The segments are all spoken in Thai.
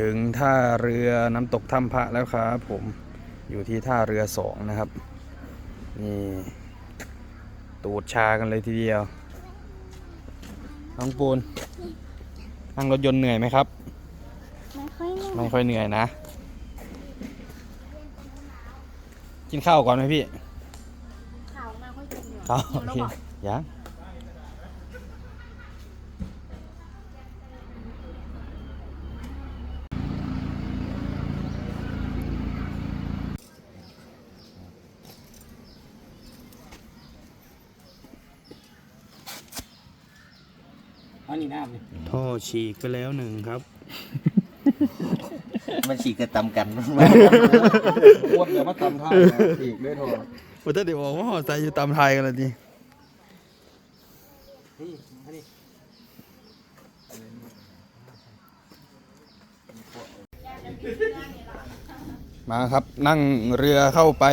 ถึงท่าเรือน้ำตกถ้ำพระแล้วครับผมอยู่ที่ท่าเรือสองนะครับ นี่ตูดชากันเลยทีเดียว น้องปูนนั่งรถยนต์เหนื่อยไหมครับ ไม่ค่อยเหนื่อยไม่ค่อยเหนื่อยนะ กินข้าวก่อนไหมพี่ข่าวมาค่อยกินเหนื่อยข้าวหิวโอแล้วเคบอกยัง ฉีกไปแล้วหนึ่งครับ มันฉีกกระตำกันวนเดี๋ยวมาตำท่าอีกด้วยโทรว่าถ้าเดี๋ยวบอกว่าหอใจอยู่ตามไทยกันเลยดิมาครับนั่งเรือเข้าไป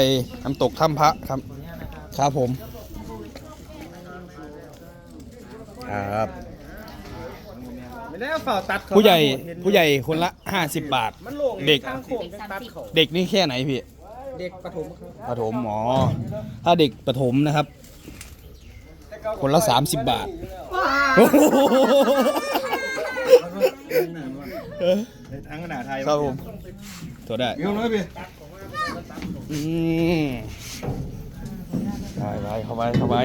น้ำตกถ้ำพระครับ ครับผม ครับ ไม่ได้ฝ่าตัดผู้ใหญ่ผู้ใหญ่คนละ 50 บาท มันโล่งเด็ก ทางโค้งจังตัดเขาเด็กนี่แค่ไหนพี่เด็กประถมครับประถมหมอถ้าเด็กประถมนะครับ คนละ 30 บาทโอ้โหทางขนาดไทยครับผมตัวได้มีคนน้อยพี่อืมไปไปเข้าไปเข้าไป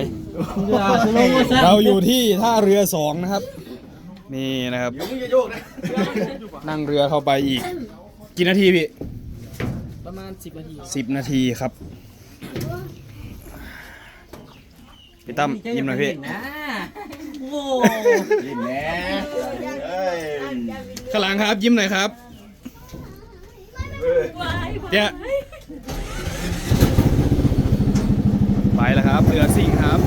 เราอยู่ที่ท่าเรือสองนะครับ นี่นะครับ เดี๋ยวมึงจะโยกนะนั่งเรือเข้าไปอีก กี่นาทีพี่ ประมาณ 10นาทีสิบนาทีครับ พี่ตั้มยิ้มหน่อยพี่ นะโอ้ยิ้มแน่เอ้ยข้างหลังครับ ยิ้มหน่อยครับเนี่ยไปแล้วครับเรือซิ่งครับ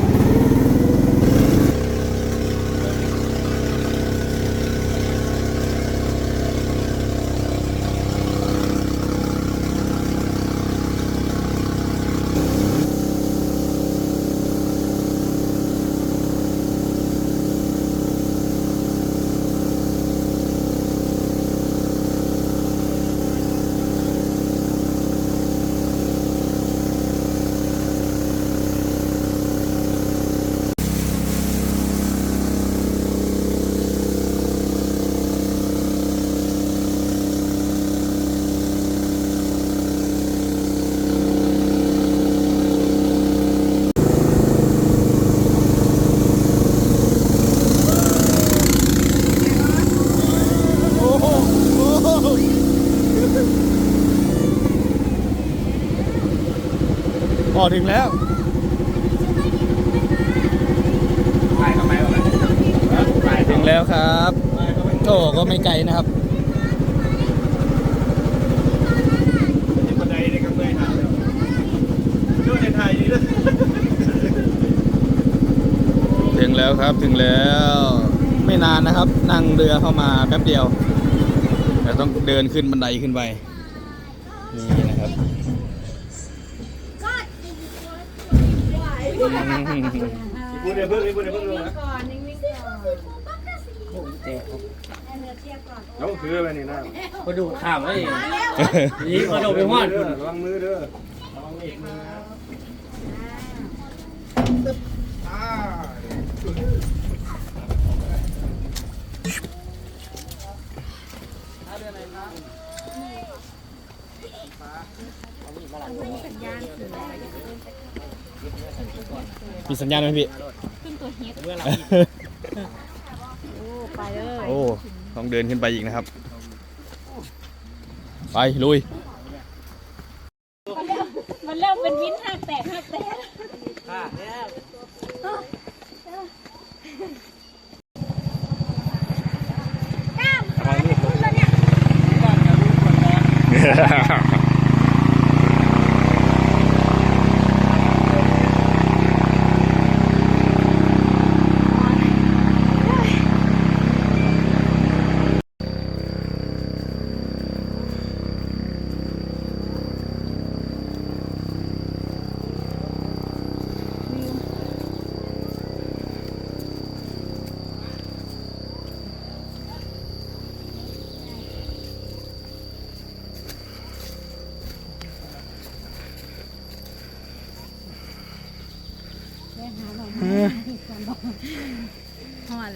โอ้โหโอ้โหพอ ถึงแล้วไปเข้าไปก่อนไปถึงแล้วครับโอ้ก็ไม่ไกลนะครับบันไดในกำเนิดหาแล้วดูในไทยนี่ด้วยถึงแล้วครับถึงแล้วไม่นานนะครับ นั่งเรือเข้ามาแป๊บเดียวแต่ต้องเดินขึ้นบันไดขึ้นไป พูดเดี๋ยวเพิ่งพูดเดี๋ยวเพิ่งเลยนะก่อนนิ่งๆก่อนแล้วคือไปนี่นะกระดูกข้ามเลยนี่กระโดดไปหอดระวังมือเด้อระวังอีกมืออ่า มีสัญญาณไหมพี่ ขึ้นตัวเฮดเมื่อเราโอ้ไปเลย โอ้ ต้องเดินขึ้นไปอีกนะครับ ไป ลุย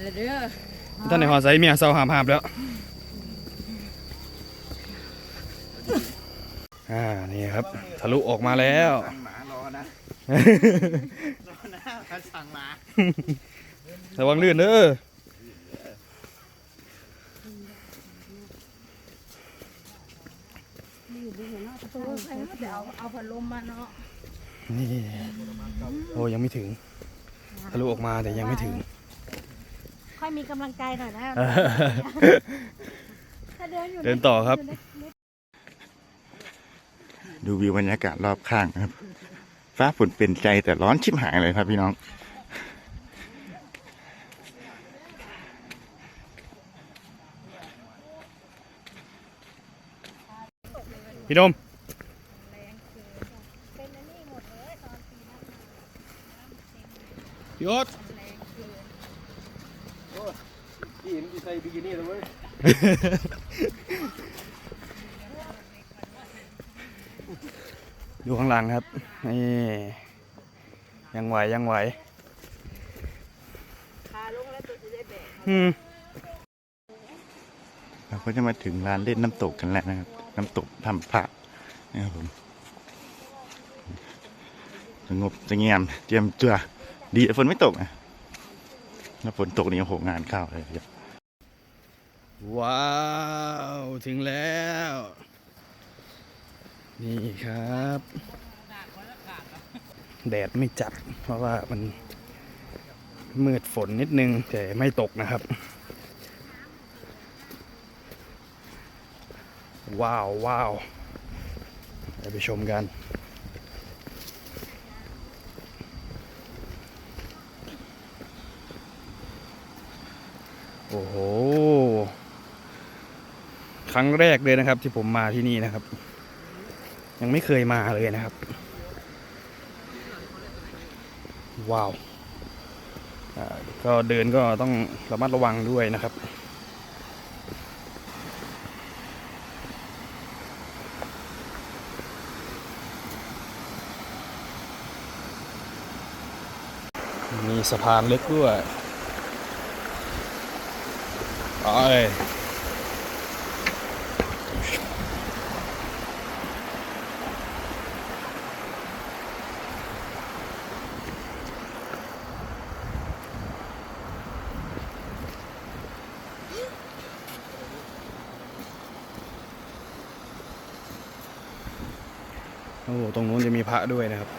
เลยเด้อท่านในหอใส่เมียเศร้าหามหาบแล้วอ่านี่ครับ ทะลุออกมาแล้วหมารอนะรอนะพันสั่งหมาระวังลื่นเด้อตัวใครเดี๋ยวเอาพัดลมมาเนาะนี่โอ้ยังไม่ถึงทะลุออกมาแต่ยังไม่ถึง ค่อยมีกำลังใจหน่อยนะถ้าเดินอยู่เดินต่อครับ ดูวิวบรรยากาศรอบข้างนะครับ ฟ้าฝนเป็นใจแต่ร้อนชิบหายเลยครับพี่น้องพี่ดมพี่โอ๊ ตพี่เห็นใส่บิกินี่แล้วเว้ยดูข้างหลังครับ นี่ ยังไหวยังไหวอืมเราก็จะมาถึงร้านเล่นน้ำตกกันแล้วนะครับ น้ำตกทำพระนะครับผมสงบสงเงียมเตรียมตัวดีแต่ฝนไม่ตกนะถ้าฝนตกนี่โอ้โหงานเข้าเลยครับ ว้าว ถึงแล้ว นี่ครับ แดดไม่จัด เพราะว่ามันมืดฝนนิดนึง แต่ไม่ตกนะครับ ว้าวว้าวไปชมกันโอ้โห รั้งแรกเลยนะครับ ที่ผมมาที่นี่นะครับ ยังไม่เคยมาเลยนะครับ ว้าวก็เดินก็ต้องระมัดระวังด้วยนะครับมีสะพานเล็กด้วย ไป ตรงนู้นจะมีพระด้วยนะครับ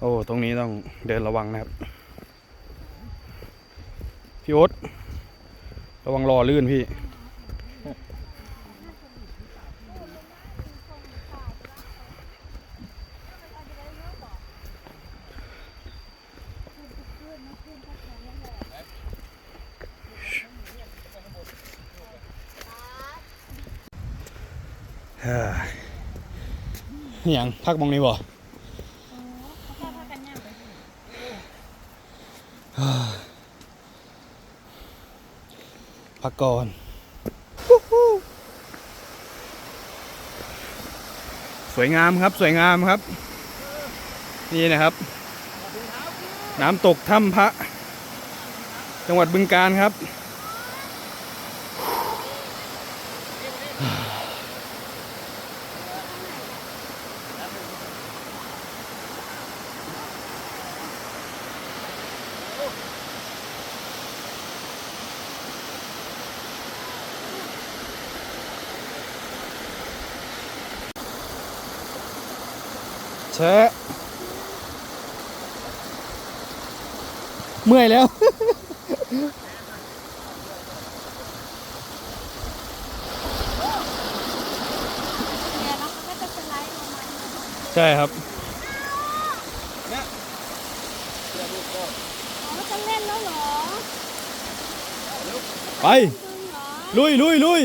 โอ้ ตรงนี้ต้องเดินระวังนะครับ พี่โอ๊ตระวังรอลื่นพี่ เฮ้ยอิหยังพักมองนี้บ่พักก่อนสวยงามครับสวยงามครับ นี่นะครับ น้ำตกถ้ำพระ จังหวัดบึงการครับ แชะเมื่อยแล้ว เนี่ยเนาะมันก็จะสไลด์ลงมาใช่ครับ อ๋อจะเล่นแล้วเหรอไป ดึงเหรอ ลุยลุยลุย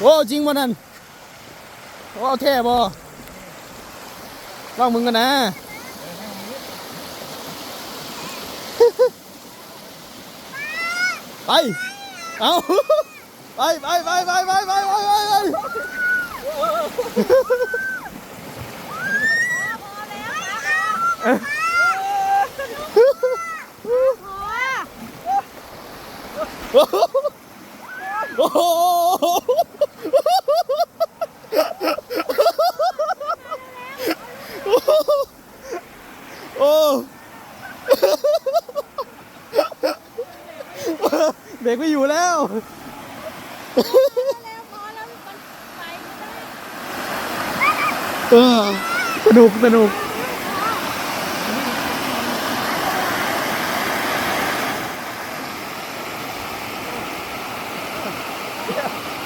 โอ้จริงบ่นั่นโอ้เอาแท้บ่ลองมึงกันนะไป เอาไปไปไปไปไปไปไปไปไปโอ้โหโอ้โหโอ้เบรกไม่อยู่แล้ว เออ สนุกสนุก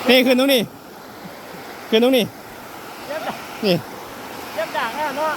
นี่ขึ้นตรงนี้ขึ้นตรงนี้นี่เจ็บด่างแน่นอน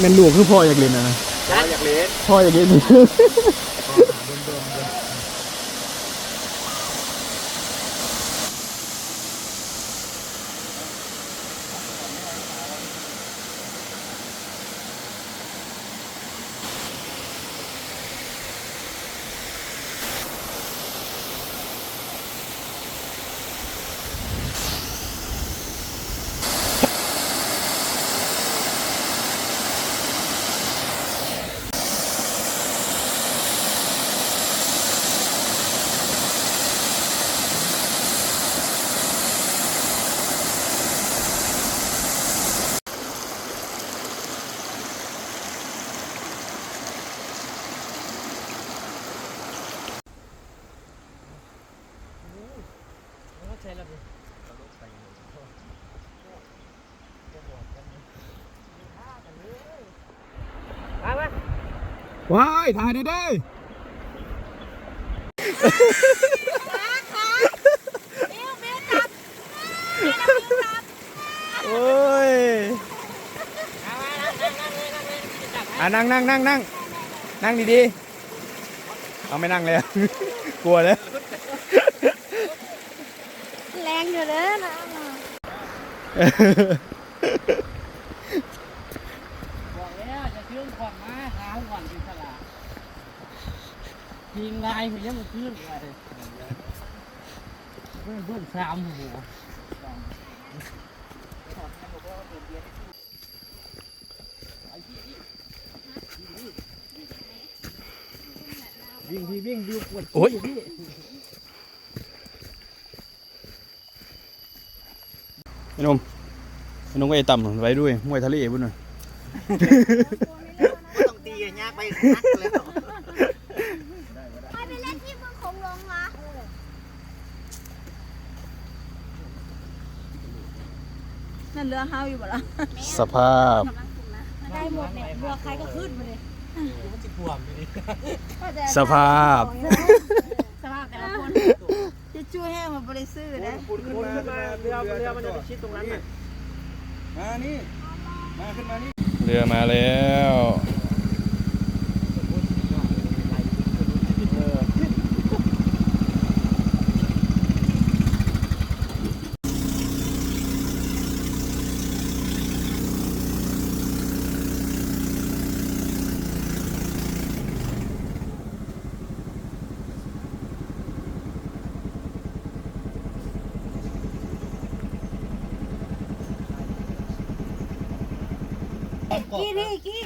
แม่นลูกคือพ่ออยากเล่นนะนะอยากเล่นพ่ออยากเล่น ใช่แล้วดิ ว้ายถ่ายได้ได้โอ้ยอะนั่งนั่งนั่งนั่งนั่งดีๆ เอาไม่นั่งเลยอะกลัวเลย แรงอยู่เลยนะ บอกแล้วจะเครื่องขวัญมาหาขวัญอิสระทีมลายผมยังไม่ขึ้นเลยเพื่อนเพื่อนสามหัววิ่งพี่วิ่งดูปวดโอ้ยไอ้หนมไอ้หนมก็ไอ้ต่ำไว้ด้วยมวยทะเลบุญหน่อย ไปนักเลยไปไปเล่นที่เมืองคงลงมานั่นเรือเฮาอยู่บ่ล่ะสภาพ ได้หมดเนี่ยเรือใครก็ขึ้นมาเลยมันจะบวมเลยสภาพ สภาพแต่ละคนจะช่วยให้มันบริสุทธิ์นะคุณขึ้นมาเรือเรือมันจะไปชิดตรงนั้นน่ะมานี่ มาขึ้นมานี่ เรือมาแล้ว กี้นี่กี้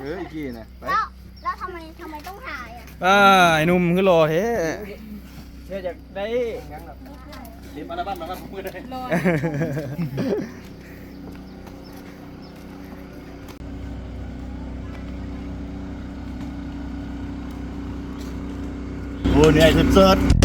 เอออีกกี่นะไปแล้วแล้วทำไมทำไมต้องถ่ายอะอ่าไอ้หนุ่มคือรอเท้เชื่อจากได้งั้รอทีมอัลบั้มอัลบั้มมือได้รอโอ้เหนี่อยสุดๆ